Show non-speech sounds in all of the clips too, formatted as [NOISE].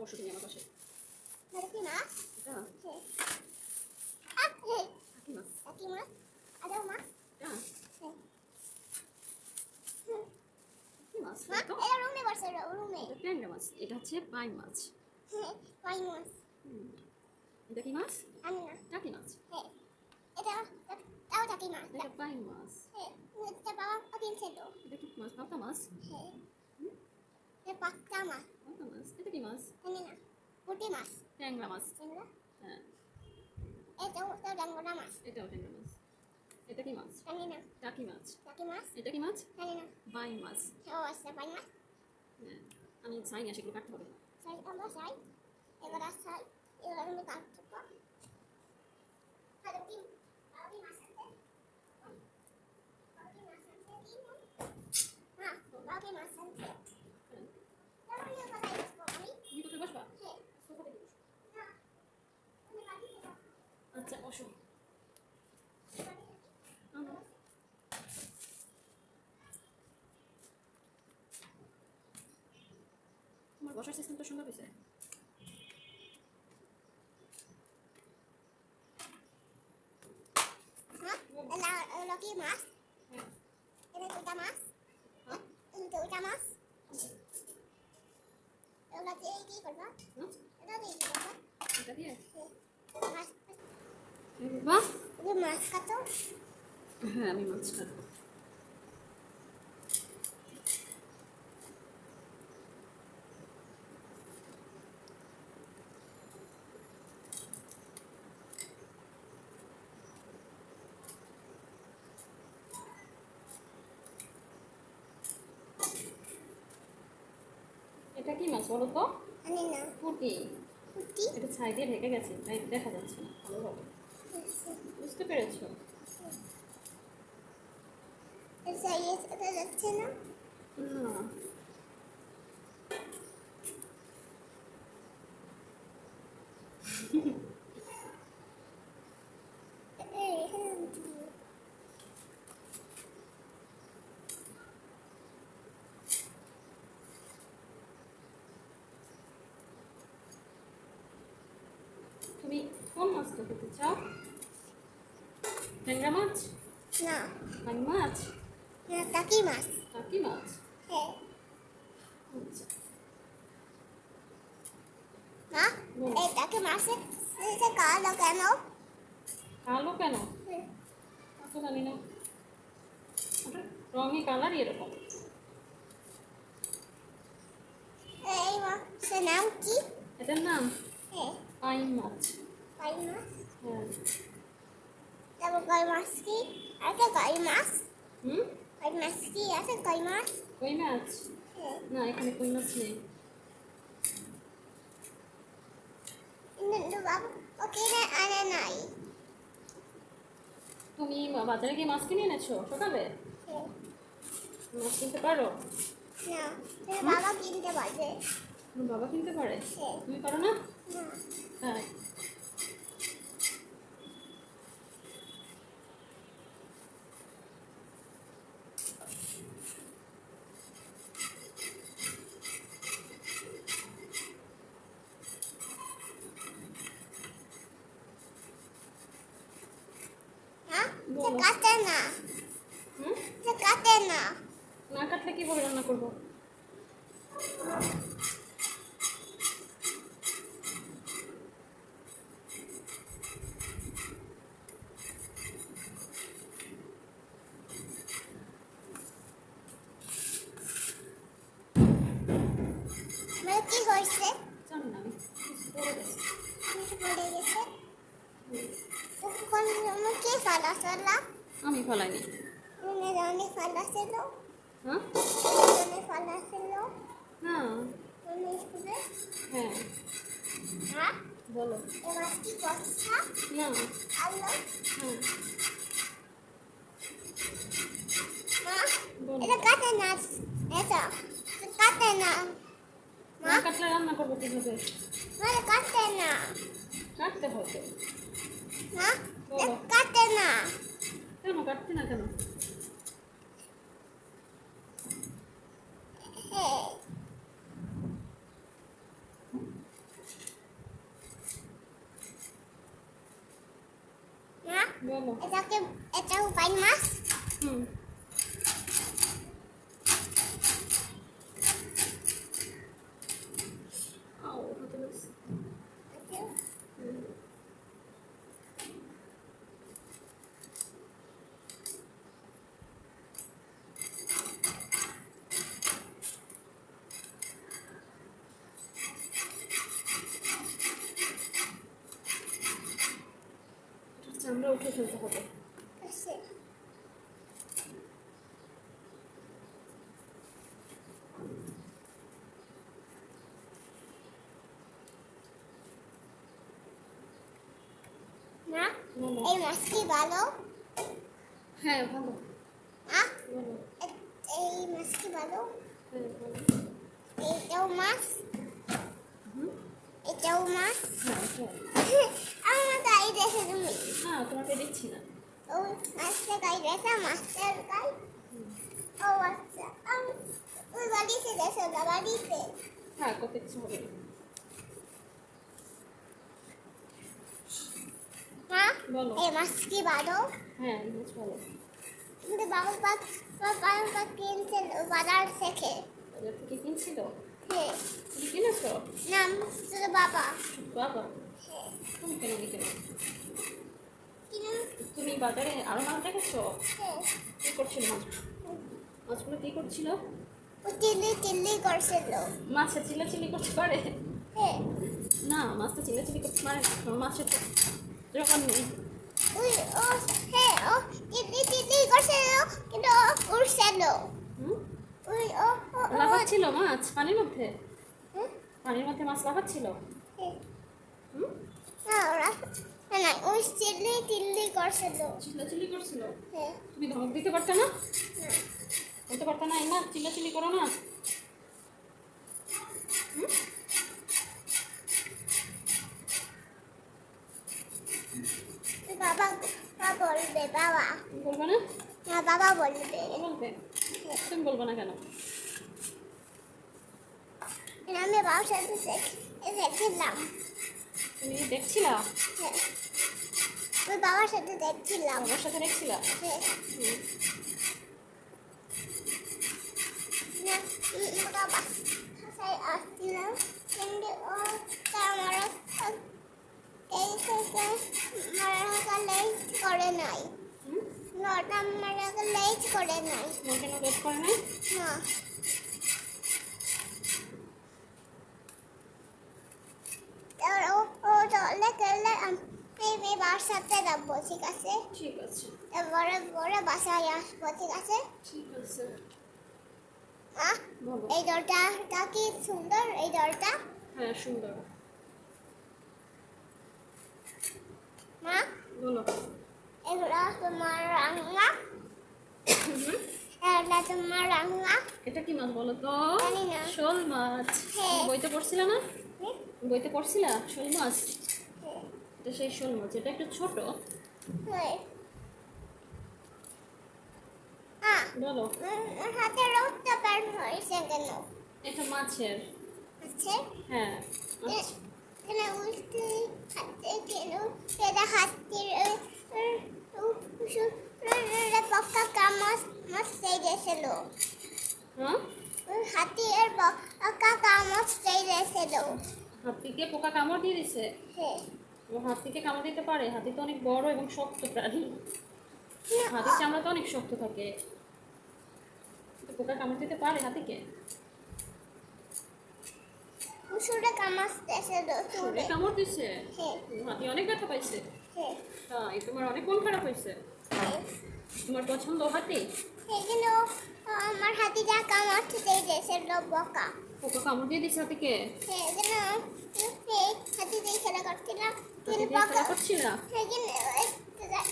বসো তুমি আমার পাশে। এটা। হচ্ছে বাইম মাছ। হ্যাঁ পাই মাছ। এটা কি মাছ? টাকি মাছ। হ্যাঁ। এটা তাও টাকি মাছ। এটা বাইম মাছ। হ্যাঁ এটা বাবা কিনছে তো এটা কি মাছ? পাতা মাছ? হ্যাঁ। এটা পাক্কা মাছ। পাতা মাছ এটা কি মাছ পুঁটি মাছ ট্যাংরা মাছ ট্যাংরা হ্যাঁ এটাও তো ডাঙ্গরা মাছ এটাও ট্যাংরা মাছ এটা কি মাছ জানি না টাকি মাছ টাকি মাছ এটা কি মাছ জানি না বাই মাছ ও আচ্ছা বাই মাছ হ্যাঁ আমি চাই না সেগুলো কাটতে হবে সাই আমরা চাই এবার সাই এবার আমি কাটতে পারি আর কি আর কি মাছ আছে আর কি মাছ আছে কি হ্যাঁ আর কি মাছ আছে হ্যাঁ। তাহলে এবার আইসবো আমি তুমি কোথায় বসবা হ্যাঁ সোফাতে বসো। না আমি কাটি দেবো আচ্ছা বসো আনো। তোমার বসার সিস্টেম তো সুন্দর হয়েছে হ্যাঁ মাছ? হ্যাঁ এটা দুটা মাছ? হ্যাঁ এটা মাছ? এগুলা দিয়ে কি করবা? হ্যাঁ? এটা দিয়ে কি করবা? এটা দিয়ে? মাছ বাহ মাছ কাটো হ্যাঁ আমি মাছ খাব এটা কি মাছ বলো তো? ফুটি এটা ছাই দিয়ে ঢেকে গেছে। তাই দেখা যাচ্ছে না। ভালোভাবে বুঝতে পেরেছ? যাচ্ছে না? না এই এখানে তুমি কোন মাছটা খেতে চাও? ট্যাংরা মাছ? না। বাং মাছ? না টাকি মাছ। টাকি মাছ? হ্যাঁ। আচ্ছা। মা। এই মাছে কালো কেন? কালো কেন? অত জানি না। রঙে কালারই এরকম। এই মাছের নাম কি? এটার নাম? হ্যাঁ। পাইন মাছ। কই মাছ? হ্যাঁ তারপর কই মাছ কি আছে কই মাছ হুম কই মাছ কি আছে কই মাছ কই মাছ হ্যাঁ না এখানে কই মাছ নেই তুমি বাজারে গিয়ে মাছ কিনে এনেছো সকালে হ্যাঁ মাছ কিনতে পারো? না বাবা কিনতে পারবে বাবা কিনতে পারে? হ্যাঁ। তুমি পারো না? না হ্যাঁ হ্যাঁ সে বলো। কাটে না হুম সে কাটে না না কাটলে কীভাবে রান্না করব মানে কি হয়েছে জানি না আমি কিছু করে গেছি। আমি তো পড়ে গেছে হুম। তখন আমি কি ফালা সালা আমি ফলাইনি মনে হ্যাঁ? হ্যাঁ। হ্যাঁ? বলো। না। হ্যাঁ। মা? এটা কাটে না। এটা কাটে না। না কাটলে রান্না করব কীভাবে? কাটে না। কাটতে হবে। বলো। কাটে না। কাটতে না কেন? এটাকে এটাও পাই মাছ হুম। চামড়া উঠে ফেলতে হবে। না? এই মাছ কি ভালো? হ্যাঁ ভালো। এই মাছ কি ভালো? হ্যাঁ ভালো। এইটাও মাছ? এটাও মাছ [LAUGHS] হ্যাঁ চল আমার গাই দেখে তুমি তোমাকে দিচ্ছি না ওই মাছটা গাই দেখে মাছটার গাই ও আচ্ছা ওই বাড়িতে বাড়িতে হ্যাঁ হ্যাঁ মাছ কি ভালো হ্যাঁ মাছ ভালো কিন্তু বাবু পাক বাবু পাক কিনছেন বাজার থেকে বাজার থেকে কিনছিল হ্যাঁ বাবা বাবা হ্যাঁ তুমি কেন? কিনুন তুমি বাজারে আরও মাছ দেখেছ? হ্যাঁ। কি করছিল মাছ? মাছগুলো কি করছিল? চিল্লি চিল্লি করছিল। মাছে চিল্লাচিল্লি করতে পারে? হ্যাঁ। না মাছ তো চিল্লাচিল্লি করতে পারে না মাছের তো যখন ওই ও হ্যাঁ ও চিল্লি চিল্লি করছিল কিন্তু ও উড়ছিল। হুম? ওই ও লাফাচ্ছিল মাছ পানির মধ্যে? পানির মধ্যে মাছ লাফাচ্ছিল? হুম না ওরা না ওই চিল্লি চিল্লি করছিল। চিল্লাচিল্লি করছিল? হ্যাঁ। তুমি ধমক দিতে পারতে না? বলতে পারতে না না চিল্লাচিল্লি করো না? বাবা বাবা বলবে বাবা। বলবে না? না বাবা বলবে। বলবে? তুমি বলবে না কেন? আমি বাবার সাথে দেখছিলাম তুমি দেখছিলা? হ্যাঁ। বাবার সাথে দেখছিলাম। আমার সাথে দেখছিলা? হ্যাঁ হুম। না উম, বাবা হাসাই আসছিলাম কিন্তু ও আমার এই থেকে মারা লেজ করে নাই হুম? নটা মারা লেজ করে নাই তোমার কেন রেড করে নাই না আর ও ও চলে গেলে আমি বাবার সাথে যাব ঠিক আছে ঠিক আছে এবারে বড় বাসায় আসব ঠিক আছে ঠিক আছে আহ বলো এই দরজাটা কি সুন্দর? এই দরজা হ্যাঁ সুন্দর। মা? বলো এগুলো তোমার রান্না হুম? তোমার রান্না এটা কি মাছ বলো তো? শোল মাছ। হ্যাঁ। বইতে পড়ছিলা না? বইতে পড়ছিলা? শোল মাছ? হ্যাঁ, এটা সেই শোল মাছ। এটা একটু ছোট। হ্যাঁ। বলো। হাতে রক্ত বের হয়েছে কেন? এটা মাছের। আছে হ্যাঁ। এখানে উল্টে হাতে কেন? সেটা হাতের পক্কা কামাস মাছ সেই গেছিল। হ্যাঁ? হাতির পক্কা কামাস সেই গেছিল। হাতিকে পোকা কামড় দিয়ে দিছে? হ্যাঁ। হাতিকে কামড় দিতে পারে? হাতি তো অনেক বড় এবং শক্ত প্রাণী। হাতির চামড়া তো অনেক শক্ত থাকে। পোকা কামড় দিতে পারে কামড় দিছে হ্যাঁ। হাতি অনেক ব্যথা পাইছে। হ্যাঁ। তাই তোমার অনেক মন খারাপ হয়েছে হ্যাঁ। তোমার পছন্দ হাতি? সেগুলো আমার হাতিটা কামাস সেই গেছিল বকা। পোকা কামড় দিয়ে দিছে হাতি দিয়ে খেলা করছিলাম হাতি দিয়ে খেলা বকা। করছিলা? সেগুলো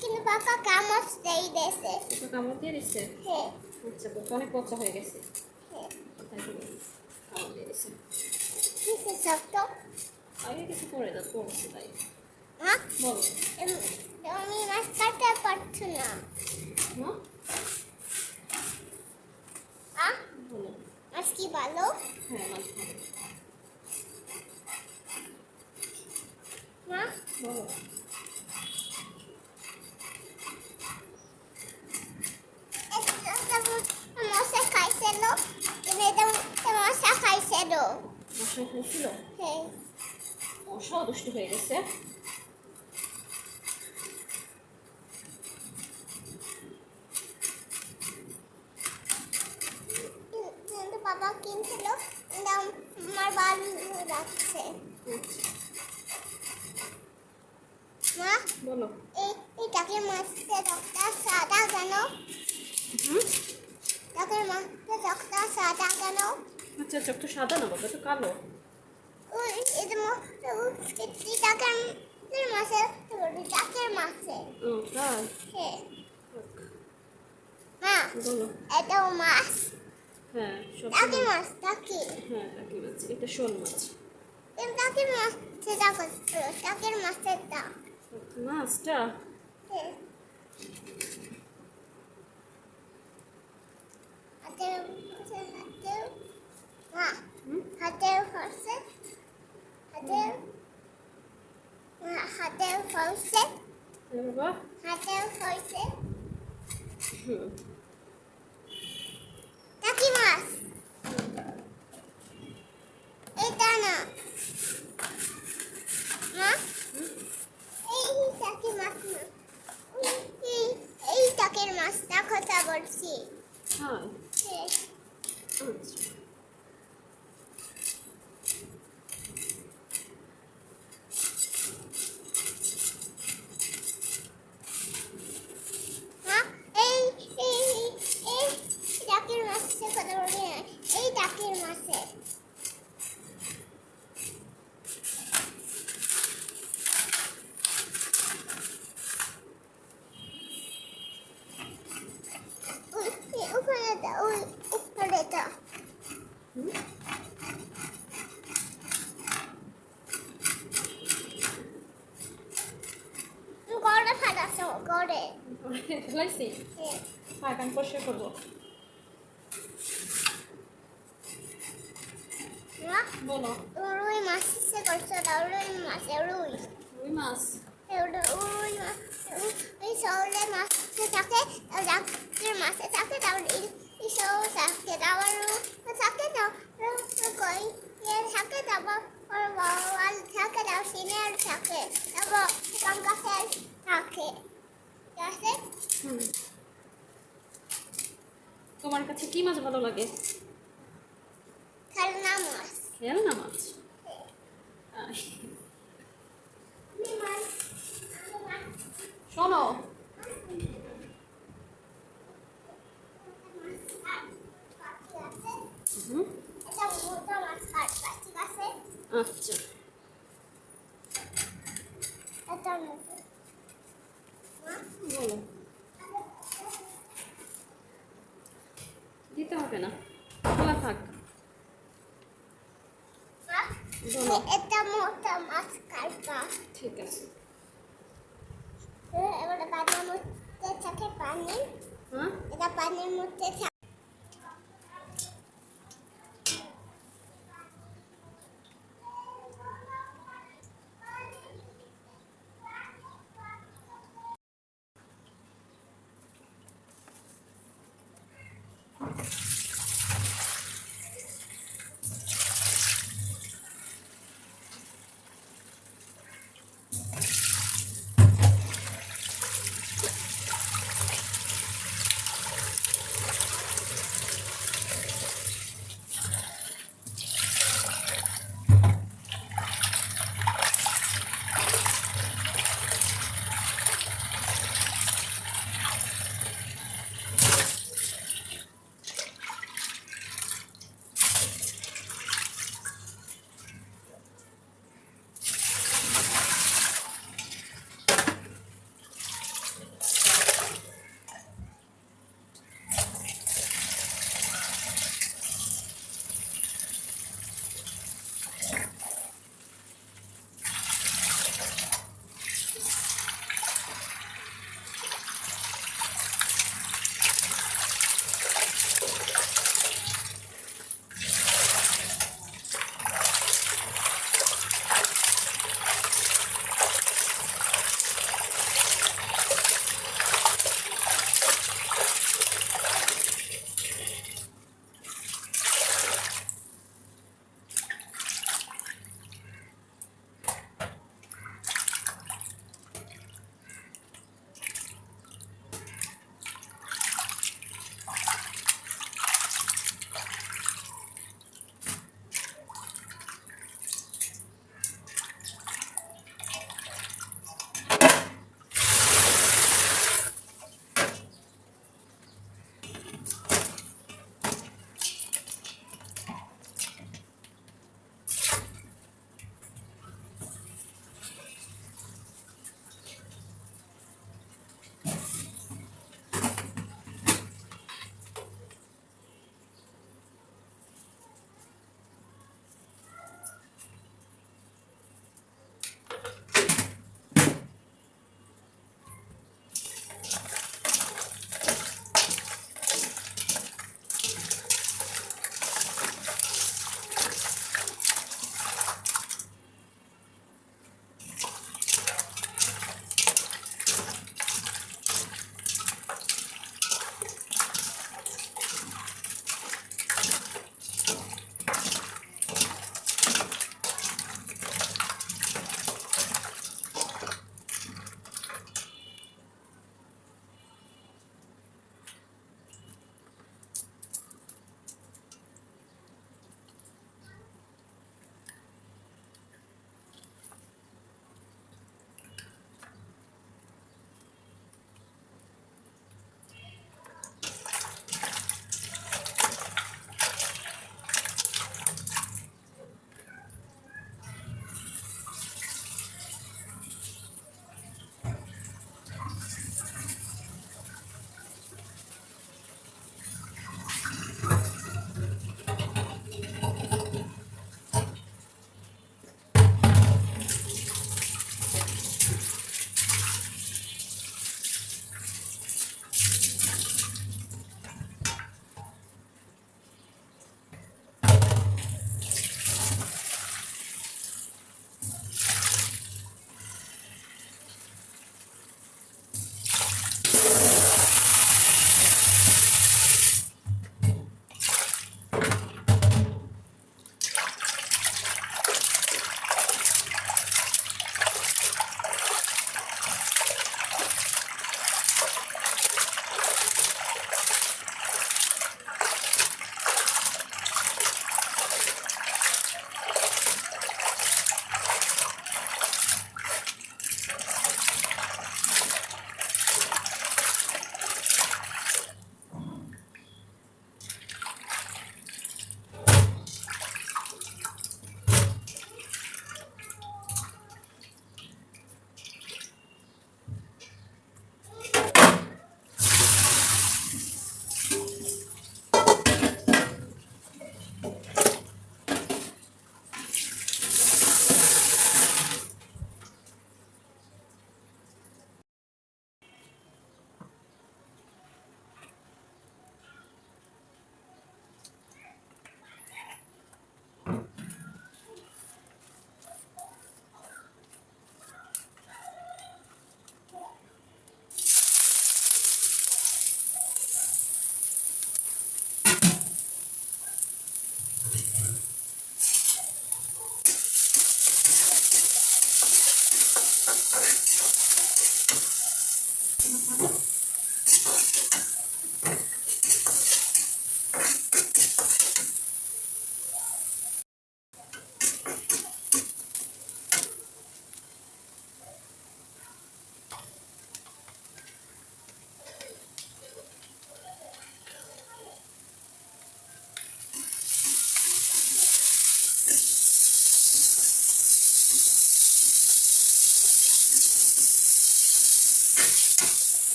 কিন্তু বকা কামাস সেই গেছে পোকা কামড় দিয়ে দিছে হ্যাঁ। আচ্ছা পোকা অনেক পচা হয়ে গেছে। হ্যাঁ। কামড় দিয়ে দিছে কিসের শব্দ আগে কিছু করে দাও করছে তাই। মা? বলো। আমি মাছ কাটতে পারছি না। হ্যাঁ আহ বলো। মাছ কি ভালো? হ্যাঁ মাছ ভালো। মা? বলো। মশাই খাইছিল হ্যাঁ। মশাও দুষ্ট হয়ে গেছে। বাবা কিনছিল আমার বাড়ি রাখছে মা বলো। এই টাকের মাছটা রক্তটা সাদা কেন? হুম? টাকের রক্তটা সাদা কেন? আচ্ছা চোখ তো সাদা না বাবা তো কালো। হ্যাঁ। এটাও মাছ। হ্যাঁ মাছ টাকি হ্যাঁ টাকি মাছ এটা শোল মাছ। টাকের মাছ সেটা টাকের মাছের দাম মাছটা? হ্যাঁ। হাতের হাতের মা হুম হাতের হচ্ছে হাতের হাতের হচ্ছে হ্যাঁ বাবা হাতের হচ্ছে হুম টাকি মাছ এটা না মা এই টাকি মাছ না ওই- এই এই টাকের মাছটা কথা বলছি হ্যাঁ হ্যাঁ আচ্ছা মা এই এই এই টাকের মাছের কথা বলি না এই টাকের মাছে ওই ওই উপরে দাও ওই উপরে দাও হুম গড়ে ফাটাছো গড়ে ফেলাইছি হ্যাঁ আমি পরিষ্কার করব বলো। রুই মাছ করছ রুই মাছ রুই। রুই মাছ? রুই মাছ থাকে রাতের মাছে থাকে তারপর এই শহর থাকে তারপর থাকে কই থাকে তারপর থাকে তারপর সিনিয়র থাকে তারপর থাকে। ঠিক আছে? হুম। তোমার কাছে কি মাছ ভালো লাগে? খেলনা মাছ। খেলনা মাছ? শোনো। ঠিক আছে। আচ্ছা।